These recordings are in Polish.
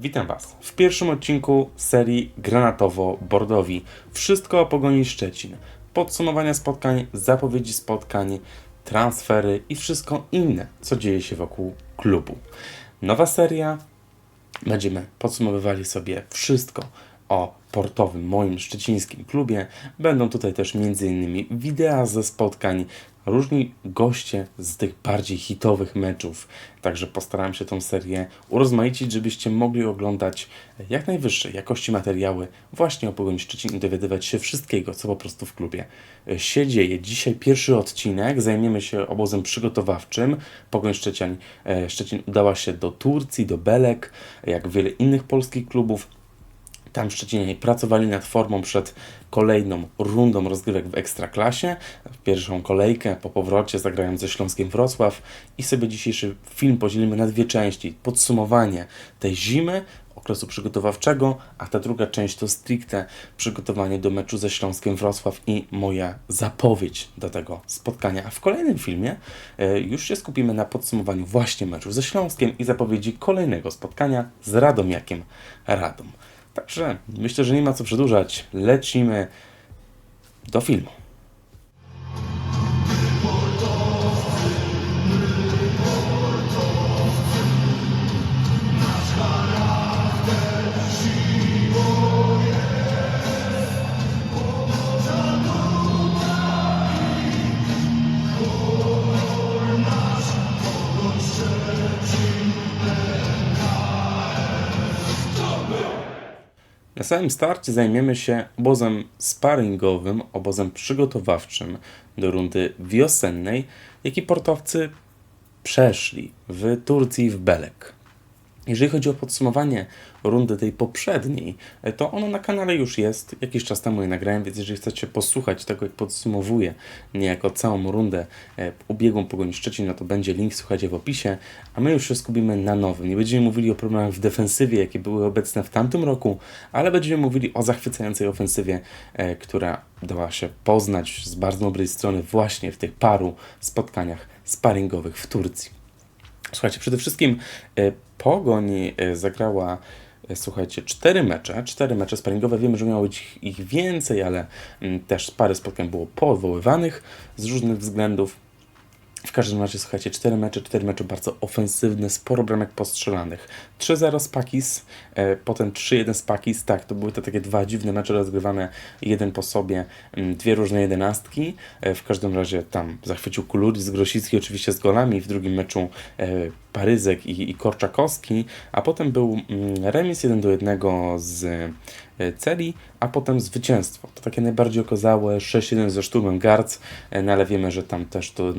Witam Was w pierwszym odcinku serii Granatowo-Bordowi. Wszystko o Pogoni Szczecin. Podsumowania spotkań, zapowiedzi spotkań, transfery i wszystko inne, co dzieje się wokół klubu. Nowa seria. Będziemy podsumowywali sobie wszystko o portowym moim szczecińskim klubie. Będą tutaj też m.in. wideo ze spotkań, różni goście z tych bardziej hitowych meczów. Także postaram się tą serię urozmaicić, żebyście mogli oglądać jak najwyższej jakości materiały właśnie o Pogoni Szczecin i dowiadywać się wszystkiego, co po prostu w klubie się dzieje. Dzisiaj pierwszy odcinek, zajmiemy się obozem przygotowawczym. Pogoń Szczecin, e, Szczecin udała się do Turcji, do Belek, jak wiele innych polskich klubów. Tam Szczecinie pracowali nad formą przed kolejną rundą rozgrywek w Ekstraklasie. Pierwszą kolejkę po powrocie zagrają ze Śląskiem Wrocław i sobie dzisiejszy film podzielimy na dwie części. Podsumowanie tej zimy, okresu przygotowawczego, a ta druga część to stricte przygotowanie do meczu ze Śląskiem Wrocław i moja zapowiedź do tego spotkania. A w kolejnym filmie e, już się skupimy na podsumowaniu właśnie meczu ze Śląskiem i zapowiedzi kolejnego spotkania z Radomiakiem Radom. Także myślę, że nie ma co przedłużać. Lecimy do filmu. Na samym starcie zajmiemy się obozem sparingowym, obozem przygotowawczym do rundy wiosennej, jaki portowcy przeszli w Turcji w Belek. Jeżeli chodzi o podsumowanie rundy tej poprzedniej, to ono na kanale już jest. Jakiś czas temu je nagrałem, więc jeżeli chcecie posłuchać tego, jak podsumowuję niejako całą rundę e, ubiegłą Pogoni Szczecin, no to będzie link, słuchajcie, w opisie. A my już się skupimy na nowym. Nie będziemy mówili o problemach w defensywie, jakie były obecne w tamtym roku, ale będziemy mówili o zachwycającej ofensywie, e, która dała się poznać z bardzo dobrej strony właśnie w tych paru spotkaniach sparingowych w Turcji. Słuchajcie, przede wszystkim e, Pogoń e, zagrała, e, słuchajcie, cztery mecze, cztery mecze sparingowe. Wiemy, że miało być ich więcej, ale mm, też parę spotkań było poodwoływanych z różnych względów. W każdym razie, słuchajcie, cztery mecze, cztery mecze bardzo ofensywne, sporo bramek postrzelanych. 3-0 z Pakis, e, potem 3-1 z Pakis, tak, to były te takie dwa dziwne mecze rozgrywane jeden po sobie, m, dwie różne jedenastki. E, w każdym razie tam zachwycił Kuluris, Grosicki oczywiście z golami, w drugim meczu e, Paryzek i, i Korczakowski, a potem był mm, remis 1 do 1 z Celi, a potem zwycięstwo. To takie najbardziej okazałe 6-1 ze szturmem Garc, e, no ale wiemy, że tam też to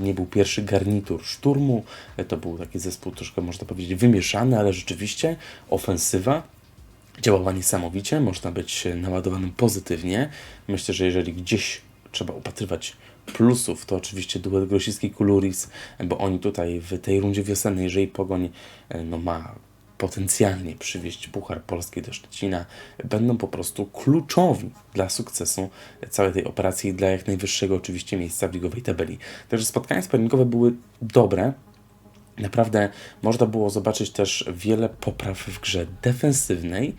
nie był pierwszy garnitur szturmu, e, to był taki zespół troszkę można powiedzieć wymieszany, ale rzeczywiście ofensywa działała niesamowicie, można być naładowanym pozytywnie. Myślę, że jeżeli gdzieś trzeba upatrywać plusów, to oczywiście duet Grosicki-Kuluris, bo oni tutaj w tej rundzie wiosennej, jeżeli Pogoń e, no, ma potencjalnie przywieźć Puchar Polski do Szczecina, będą po prostu kluczowi dla sukcesu całej tej operacji i dla jak najwyższego oczywiście miejsca w ligowej tabeli. Także spotkania sparingowe były dobre, Naprawdę można było zobaczyć też wiele popraw w grze defensywnej.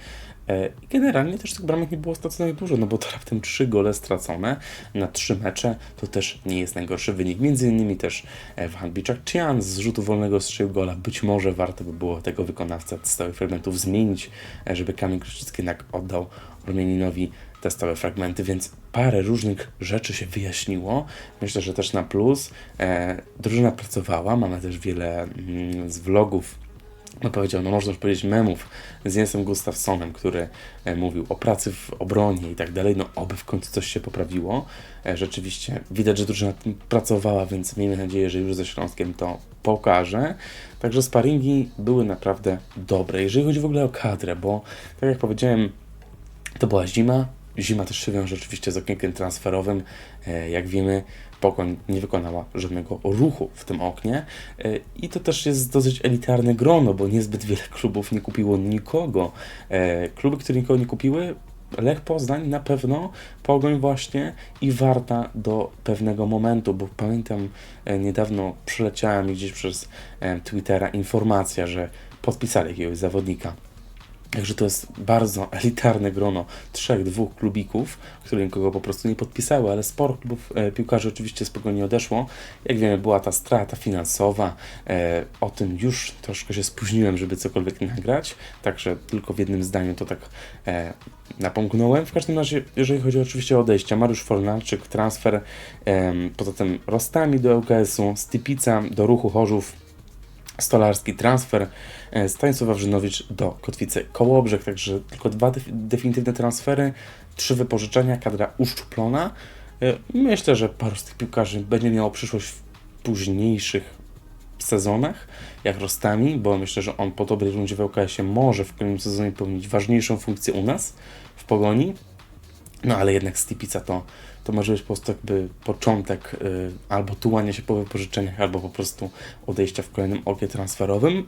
E, generalnie też tych bramek nie było straconych dużo, no bo to raptem trzy gole stracone na trzy mecze to też nie jest najgorszy wynik. Między innymi też e, Van Biczak Chian z rzutu wolnego strzelił gola. Być może warto by było tego wykonawcę stałych fragmentów zmienić, e, żeby Kamil Krzyczycki jednak oddał Ormianinowi te stałe fragmenty, więc parę różnych rzeczy się wyjaśniło. Myślę, że też na plus. E, drużyna pracowała, mamy też wiele mm, z vlogów no powiedział, no można już powiedzieć memów z Jensem Gustafsonem, który e, mówił o pracy w obronie i tak dalej, no oby w końcu coś się poprawiło. E, rzeczywiście widać, że drużyna nad tym pracowała, więc miejmy nadzieję, że już ze Śląskiem to pokaże. Także sparingi były naprawdę dobre. Jeżeli chodzi w ogóle o kadrę, bo tak jak powiedziałem, to była zima. Zima też się wiąże oczywiście z okienkiem transferowym. E, Jak wiemy, Pogoń nie wykonała żadnego ruchu w tym oknie E, i to też jest dosyć elitarne grono, bo niezbyt wiele klubów nie kupiło nikogo. E, Kluby, które nikogo nie kupiły, Lech Poznań na pewno, Pogoń właśnie i Warta do pewnego momentu, bo pamiętam niedawno przeleciała mi gdzieś przez Twittera informacja, że podpisali jakiegoś zawodnika Także to jest bardzo elitarne grono trzech, dwóch klubików, które nikogo po prostu nie podpisały, ale sporo klubów e, piłkarzy oczywiście spokojnie odeszło. Jak wiemy, była ta strata finansowa. E, o tym już troszkę się spóźniłem, żeby cokolwiek nagrać, także tylko w jednym zdaniu to tak e, napomknąłem. W każdym razie, jeżeli chodzi oczywiście o odejścia, Mariusz Fornalczyk, transfer, e, poza tym Rostami do ŁKS-u, Stypica do Ruchu Chorzów, Stolarski transfer, e, Stanisław Wawrzynowicz do Kotwicy Kołobrzeg, także tylko dwa def- definitywne transfery, trzy wypożyczenia, kadra uszczuplona. E, Myślę, że paru z tych piłkarzy będzie miało przyszłość w późniejszych sezonach, jak Rostami, bo myślę, że on po dobrej rundzie w ŁKS-ie może w kolejnym sezonie pełnić ważniejszą funkcję u nas, w Pogoni. No ale jednak Stipica to, to może być po prostu jakby początek y, albo tułania się po wypożyczeniach, albo po prostu odejścia w kolejnym oknie transferowym.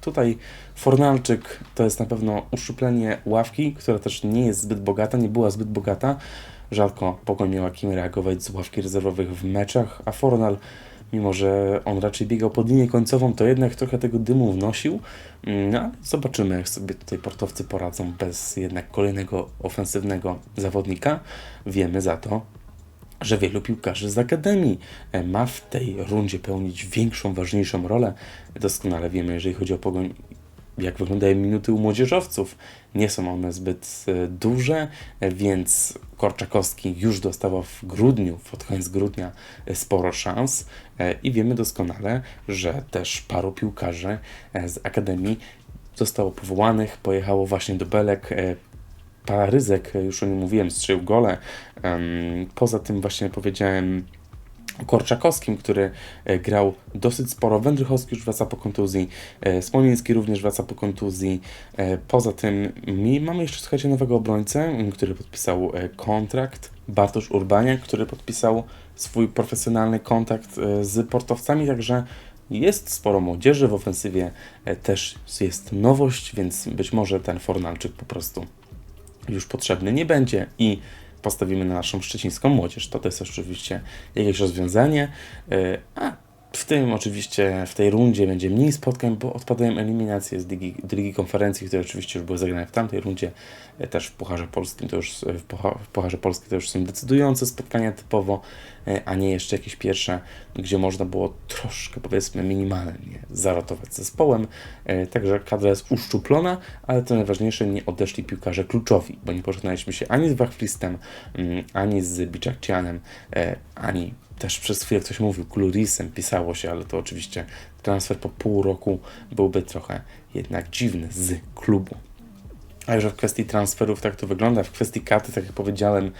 Tutaj Fornalczyk to jest na pewno uszczuplenie ławki, która też nie jest zbyt bogata, nie była zbyt bogata. Rzadko Pogoń miała kim reagować z ławki rezerwowych w meczach, a Fornal mimo że on raczej biegał pod linię końcową, to jednak trochę tego dymu wnosił. No, ale zobaczymy, jak sobie tutaj portowcy poradzą bez jednak kolejnego ofensywnego zawodnika. Wiemy za to, że wielu piłkarzy z Akademii e, ma w tej rundzie pełnić większą, ważniejszą rolę. Doskonale wiemy, jeżeli chodzi o pogoń, jak wyglądają minuty u młodzieżowców. Nie są one zbyt e, duże, e, więc Korczakowski już dostawał w grudniu, pod koniec grudnia sporo szans i wiemy doskonale, że też paru piłkarzy z Akademii zostało powołanych, pojechało właśnie do Belek. Paryzek, już o nim mówiłem, strzelił gole. Poza tym właśnie powiedziałem Korczakowskim, który e, grał dosyć sporo. Wędrychowski już wraca po kontuzji. e, Smoliński również wraca po kontuzji. E, Poza tym mamy jeszcze, słuchajcie, nowego obrońcę, który podpisał kontrakt. Bartosz Urbaniak, który podpisał swój profesjonalny kontrakt e, z portowcami, także jest sporo młodzieży w ofensywie, też jest nowość, więc być może ten Fornalczyk po prostu już potrzebny nie będzie i postawimy na naszą szczecińską młodzież. To, to jest oczywiście jakieś rozwiązanie, yy, a w tym oczywiście, w tej rundzie będzie mniej spotkań, bo odpadają eliminacje z Ligi, Ligi Konferencji, które oczywiście już były zagrane w tamtej rundzie, e, też w Pucharze Polskim, to już w, Pucha, w Pucharze Polskim to już są decydujące spotkania typowo, e, a nie jeszcze jakieś pierwsze, gdzie można było troszkę powiedzmy minimalnie zarotować zespołem, E, także kadra jest uszczuplona, ale to najważniejsze, nie odeszli piłkarze kluczowi, bo nie pożegnaliśmy się ani z Wachflistem, mm, ani z Biczakcianem, ani też przez chwilę ktoś mówił Klurisem, pisało się, ale to oczywiście transfer po pół roku byłby trochę jednak dziwny z klubu. A już w kwestii transferów tak to wygląda. W kwestii karty, tak jak powiedziałem,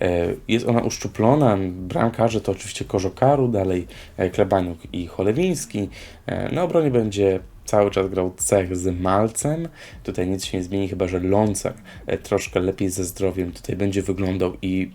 e, jest ona uszczuplona. Bramkarze to oczywiście Korzokaru, dalej e, Klebaniuk i Cholewiński. E, Na obronie będzie cały czas grał Cech z Malcem. Tutaj nic się nie zmieni, chyba że Lącer e, troszkę lepiej ze zdrowiem tutaj będzie wyglądał i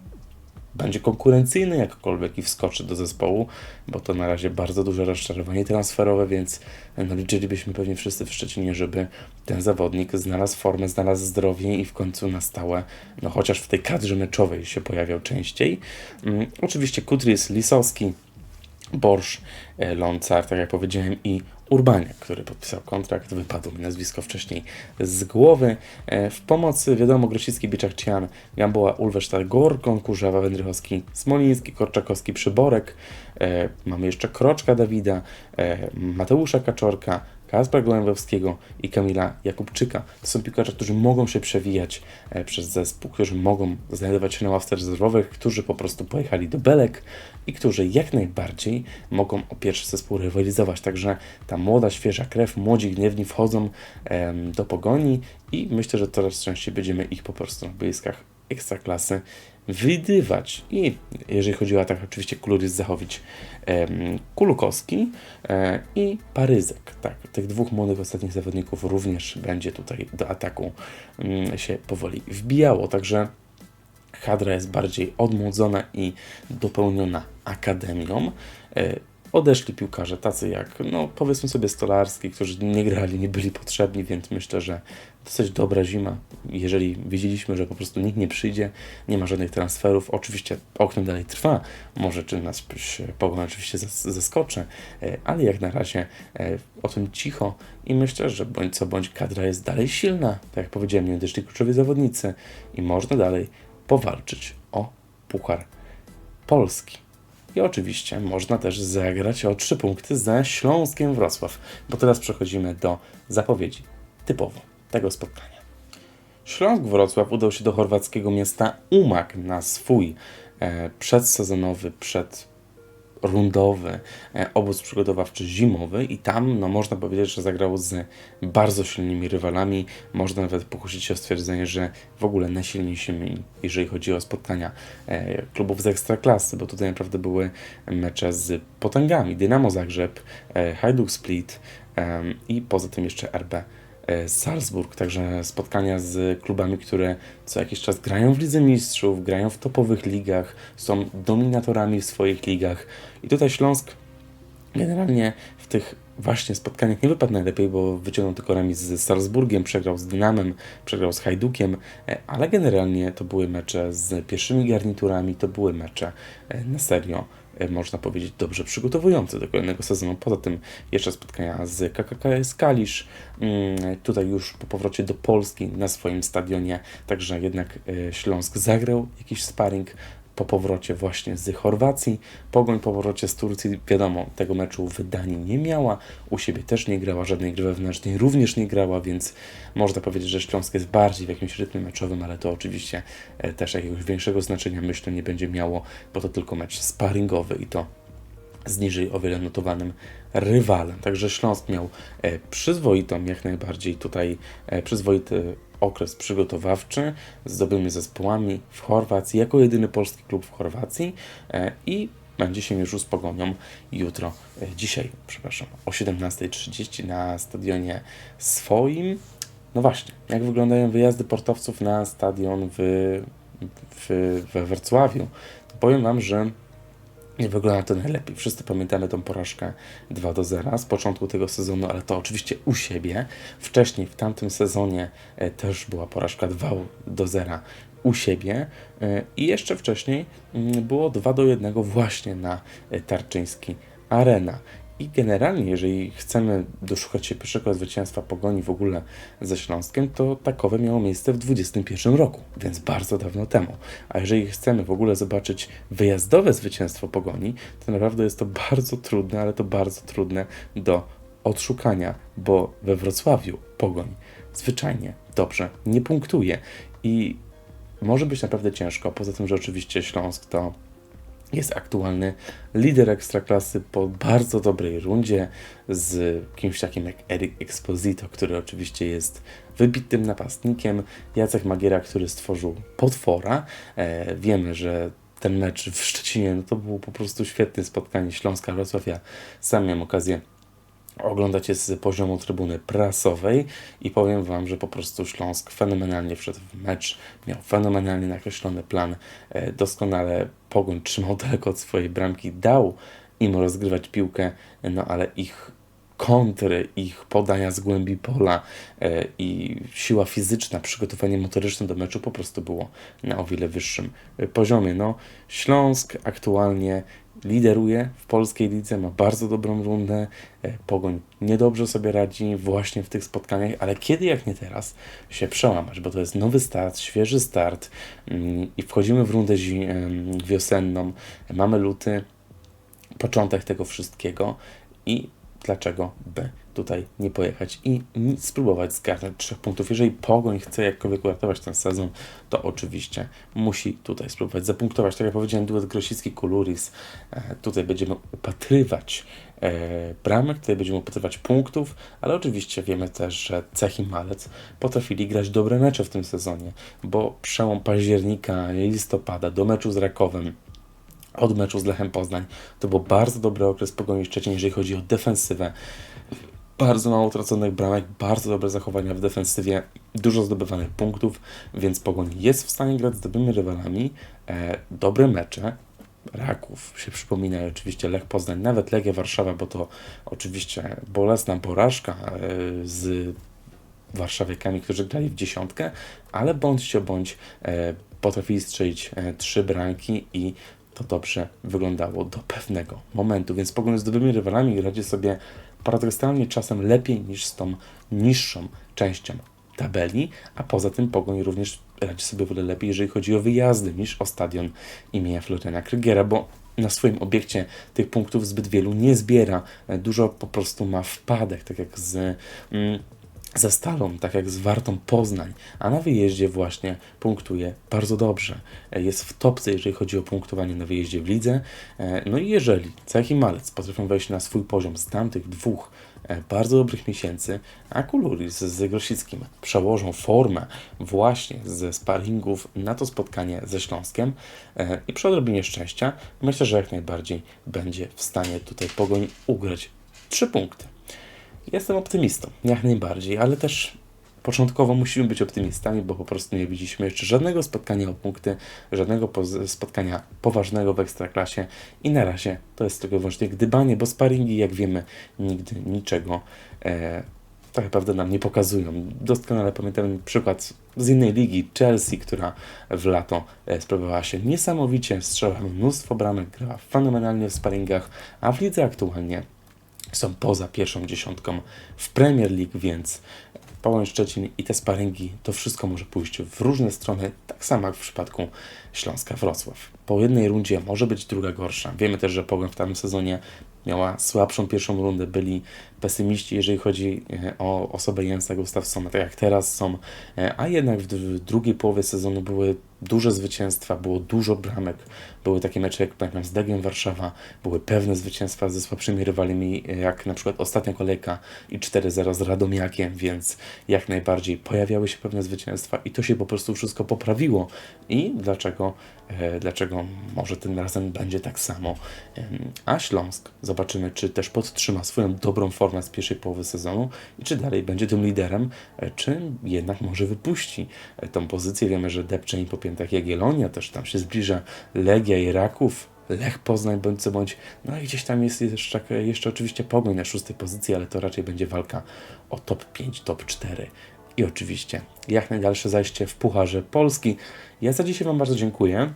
będzie konkurencyjny jakkolwiek i wskoczy do zespołu, bo to na razie bardzo duże rozczarowanie transferowe, więc no, liczylibyśmy pewnie wszyscy w Szczecinie, żeby ten zawodnik znalazł formę, znalazł zdrowie i w końcu na stałe, no chociaż w tej kadrze meczowej się pojawiał częściej. Mm, oczywiście Kutris, Lisowski, Borsz, e, Lącar, tak jak powiedziałem, i Urbaniak, który podpisał kontrakt, wypadło mi nazwisko wcześniej z głowy. E, W pomocy, wiadomo, Grosicki, Biczakcian, Gamboła, Ulwesztal, Gorkon, Kurzawa, Wędrychowski, Smoliński, Korczakowski, Przyborek. E, Mamy jeszcze Kroczka Dawida, e, Mateusza Kaczorka, Kaspra Gołębowskiego i Kamila Jakubczyka. To są piłkarze, którzy mogą się przewijać e, przez zespół, którzy mogą znajdować się na ławce rezerwowych, którzy po prostu pojechali do Belek i którzy jak najbardziej mogą o pierwszy zespół rywalizować. Także ta młoda, świeża krew, młodzi gniewni wchodzą do pogoni i myślę, że coraz częściej będziemy ich po prostu na boiskach ekstraklasy wydywać. I jeżeli chodzi o atak, oczywiście Kulurys Zachowicz, em, Kulukowski e, i Paryzek. Tak, tych dwóch młodych ostatnich zawodników również będzie tutaj do ataku mm, się powoli wbijało. Także kadra jest bardziej odmłodzona i dopełniona akademią. E, odeszli piłkarze tacy jak, no powiedzmy sobie Stolarski, którzy nie grali, nie byli potrzebni, więc myślę, że dosyć dobra zima. Jeżeli wiedzieliśmy, że po prostu nikt nie przyjdzie, nie ma żadnych transferów, oczywiście okno dalej trwa, może czy nas Pogoń oczywiście zaskoczy, e, ale jak na razie e, o tym cicho i myślę, że bądź co bądź kadra jest dalej silna, tak jak powiedziałem, nie odeszli kluczowi zawodnicy i można dalej powalczyć o Puchar Polski. I oczywiście można też zagrać o trzy punkty ze Śląskiem Wrocław, bo teraz przechodzimy do zapowiedzi typowo tego spotkania. Śląsk Wrocław udał się do chorwackiego miasta Umag na swój e, przedsezonowy, przed rundowy e, obóz przygotowawczy zimowy i tam no, można powiedzieć, że zagrał z bardzo silnymi rywalami. Można nawet pokusić się o stwierdzenie, że w ogóle najsilniejszymi, jeżeli chodzi o spotkania e, klubów z ekstraklasy, bo tutaj naprawdę były mecze z potęgami. Dynamo Zagrzeb, e, Hajduk Split i poza tym jeszcze RB Salzburg, także spotkania z klubami, które co jakiś czas grają w Lidze Mistrzów, grają w topowych ligach, są dominatorami w swoich ligach. I tutaj Śląsk generalnie w tych właśnie spotkaniach nie wypadł najlepiej, bo wyciągnął tylko remis z Salzburgiem, przegrał z Dynamem, przegrał z Hajdukiem, e, ale generalnie to były mecze z pierwszymi garniturami, to były mecze e, na serio E, można powiedzieć, dobrze przygotowujący do kolejnego sezonu. Poza tym jeszcze spotkania z KKKS Kalisz, mm, tutaj już po powrocie do Polski na swoim stadionie, także jednak e, Śląsk zagrał jakiś sparring po powrocie właśnie z Chorwacji. Pogoń po powrocie z Turcji, wiadomo, tego meczu w Danii nie miała, u siebie też nie grała, żadnej gry wewnętrznej również nie grała, więc można powiedzieć, że Śląsk jest bardziej w jakimś rytmie meczowym, ale to oczywiście e, też jakiegoś większego znaczenia myślę nie będzie miało, bo to tylko mecz sparingowy i to z niżej o wiele notowanym rywalem. Także Śląsk miał e, przyzwoitą, jak najbardziej tutaj e, przyzwoity okres przygotowawczy z dobrymi zespołami w Chorwacji, jako jedyny polski klub w Chorwacji e, i będzie się mierzył z Pogonią jutro, dzisiaj, przepraszam, o 17.30 na stadionie swoim. No właśnie, jak wyglądają wyjazdy portowców na stadion w, w, we Wrocławiu? Powiem Wam, że nie wygląda to najlepiej. Wszyscy pamiętamy tą porażkę 2 do 0 z początku tego sezonu, ale to oczywiście u siebie. Wcześniej w tamtym sezonie e, też była porażka 2 do 0 u siebie e, i jeszcze wcześniej mm, było 2 do 1 właśnie na e, Tarczyński Arena. I generalnie, jeżeli chcemy doszukać się pierwszego zwycięstwa Pogoni w ogóle ze Śląskiem, to takowe miało miejsce w 2021 roku, więc bardzo dawno temu. A jeżeli chcemy w ogóle zobaczyć wyjazdowe zwycięstwo Pogoni, to naprawdę jest to bardzo trudne, ale to bardzo trudne do odszukania, bo we Wrocławiu Pogoń zwyczajnie dobrze nie punktuje i może być naprawdę ciężko. Poza tym, że oczywiście Śląsk to jest aktualny lider ekstraklasy po bardzo dobrej rundzie z kimś takim jak Eric Exposito, który oczywiście jest wybitnym napastnikiem, Jacek Magiera, który stworzył potwora. E, wiemy, że ten mecz w Szczecinie no to było po prostu świetne spotkanie Śląska-Wrocławia. Sam miałem okazję oglądacie z poziomu trybuny prasowej i powiem Wam, że po prostu Śląsk fenomenalnie wszedł w mecz, miał fenomenalnie nakreślony plan, e, doskonale Pogoń trzymał daleko od swojej bramki, dał im rozgrywać piłkę, no ale ich kontry, ich podania z głębi pola e, i siła fizyczna, przygotowanie motoryczne do meczu po prostu było na o wiele wyższym e, poziomie. No, Śląsk aktualnie lideruje w polskiej lidze, ma bardzo dobrą rundę. E, Pogoń niedobrze sobie radzi właśnie w tych spotkaniach, ale kiedy jak nie teraz się przełamać, bo to jest nowy start, świeży start mm, i wchodzimy w rundę wiosenną, mamy luty, początek tego wszystkiego i dlaczego by tutaj nie pojechać i spróbować zgarnąć trzech punktów. Jeżeli Pogoń chce jakkolwiek uratować ten sezon, to oczywiście musi tutaj spróbować zapunktować. Tak jak powiedziałem, duet Grosicki-Kuluris. E, tutaj będziemy upatrywać e, bramek, tutaj będziemy upatrywać punktów, ale oczywiście wiemy też, że Cech i Malec potrafili grać dobre mecze w tym sezonie, bo przełom października, listopada do meczu z Rakowem od meczu z Lechem Poznań. To był bardzo dobry okres Pogoni Szczecin, jeżeli chodzi o defensywę. Bardzo mało traconych bramek, bardzo dobre zachowania w defensywie, dużo zdobywanych punktów, więc Pogoń jest w stanie grać z dobrymi rywalami, e, dobre mecze Raków się przypomina oczywiście Lech Poznań, nawet Legia Warszawa, bo to oczywiście bolesna porażka e, z warszawiakami, którzy grali w dziesiątkę, ale bądźcie bądź e, potrafili strzelić e, trzy bramki i to dobrze wyglądało do pewnego momentu, więc Pogoń z dobrymi rywalami radzi sobie paradoksalnie czasem lepiej niż z tą niższą częścią tabeli, a poza tym Pogoń również radzi sobie wiele lepiej, jeżeli chodzi o wyjazdy niż o stadion imienia Floriana Krygiera, bo na swoim obiekcie tych punktów zbyt wielu nie zbiera. Dużo po prostu ma wpadek, tak jak z mm, ze Stalą, tak jak z Wartą Poznań, a na wyjeździe właśnie punktuje bardzo dobrze. E, Jest w topce, jeżeli chodzi o punktowanie na wyjeździe w lidze. E, No i jeżeli Cech i Malec potrafią wejść na swój poziom z tamtych dwóch e, bardzo dobrych miesięcy, a Kuluris z Grosickim przełożą formę właśnie ze sparingów na to spotkanie ze Śląskiem i przy odrobinie szczęścia, myślę, że jak najbardziej będzie w stanie tutaj Pogoń ugrać trzy punkty. Jestem optymistą, jak najbardziej, ale też początkowo musimy być optymistami, bo po prostu nie widzieliśmy jeszcze żadnego spotkania o punkty, żadnego spotkania poważnego w ekstraklasie i na razie to jest tylko wyłącznie gdybanie, bo sparingi, jak wiemy, nigdy niczego e, tak naprawdę nam nie pokazują. Doskonale pamiętam przykład z innej ligi, Chelsea, która w lato e, sprawowała się niesamowicie, strzelała mnóstwo bramek, grała fenomenalnie w sparingach, a w lidze aktualnie są poza pierwszą dziesiątką w Premier League, więc Pogoń Szczecin i te sparingi, to wszystko może pójść w różne strony, tak samo jak w przypadku Śląska Wrocław. Po jednej rundzie może być druga gorsza. Wiemy też, że Pogoń w tamtym sezonie miała słabszą pierwszą rundę, byli pesymiści, jeżeli chodzi e, o osobę Jensa Gustafsona, tak jak teraz są, e, a jednak w drugiej połowie sezonu były duże zwycięstwa, było dużo bramek, były takie mecze jak pamiętam z Degiem Warszawa, były pewne zwycięstwa ze słabszymi rywalami, e, jak na przykład ostatnia kolejka i 4-0 z Radomiakiem, więc jak najbardziej pojawiały się pewne zwycięstwa i to się po prostu wszystko poprawiło. I dlaczego, e, dlaczego może tym razem będzie tak samo? A Śląsk, zobaczymy, czy też podtrzyma swoją dobrą formę z pierwszej połowy sezonu i czy dalej będzie tym liderem, e, czy jednak może wypuści tą pozycję. Wiemy, że depcze im po piętach Jagiellonia, też tam się zbliża Legia i Raków. Lech Poznań bądź co bądź. No i gdzieś tam jest jeszcze, jeszcze oczywiście Pogoń na szóstej pozycji, ale to raczej będzie walka o top 5, top 4. I oczywiście jak najdalsze zajście w Pucharze Polski. Ja za dzisiaj Wam bardzo dziękuję.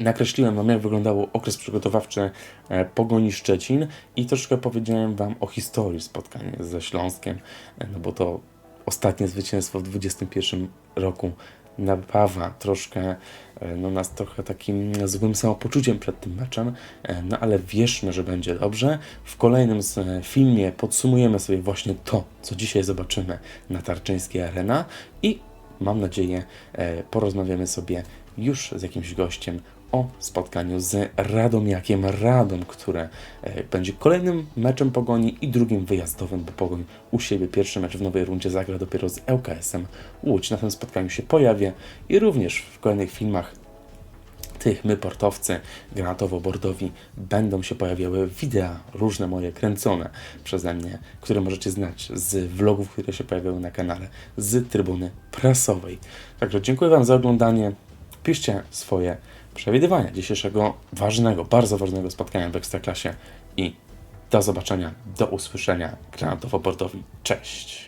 Nakreśliłem Wam, jak wyglądał okres przygotowawczy e, Pogoni Szczecin i troszkę powiedziałem Wam o historii spotkania ze Śląskiem, e, no bo to ostatnie zwycięstwo w 2021 roku napawa troszkę e, no, nas trochę takim złym samopoczuciem przed tym meczem, e, no ale wierzmy, że będzie dobrze. W kolejnym filmie podsumujemy sobie właśnie to, co dzisiaj zobaczymy na Tarczyńskiej Arena i mam nadzieję e, porozmawiamy sobie już z jakimś gościem o spotkaniu z Radomiakiem Radom, które e, będzie kolejnym meczem Pogoni i drugim wyjazdowym, bo Pogoń u siebie pierwszy mecz w nowej rundzie zagra dopiero z ŁKS-em Łódź. Na tym spotkaniu się pojawię i również w kolejnych filmach tych my portowcy granatowo-bordowi będą się pojawiały wideo różne moje kręcone przeze mnie, które możecie znać z vlogów, które się pojawiały na kanale, z trybuny prasowej. Także dziękuję Wam za oglądanie. Piszcie swoje przewidywania dzisiejszego ważnego, bardzo ważnego spotkania w Ekstraklasie i do zobaczenia, do usłyszenia granatowo-bordowi. Cześć!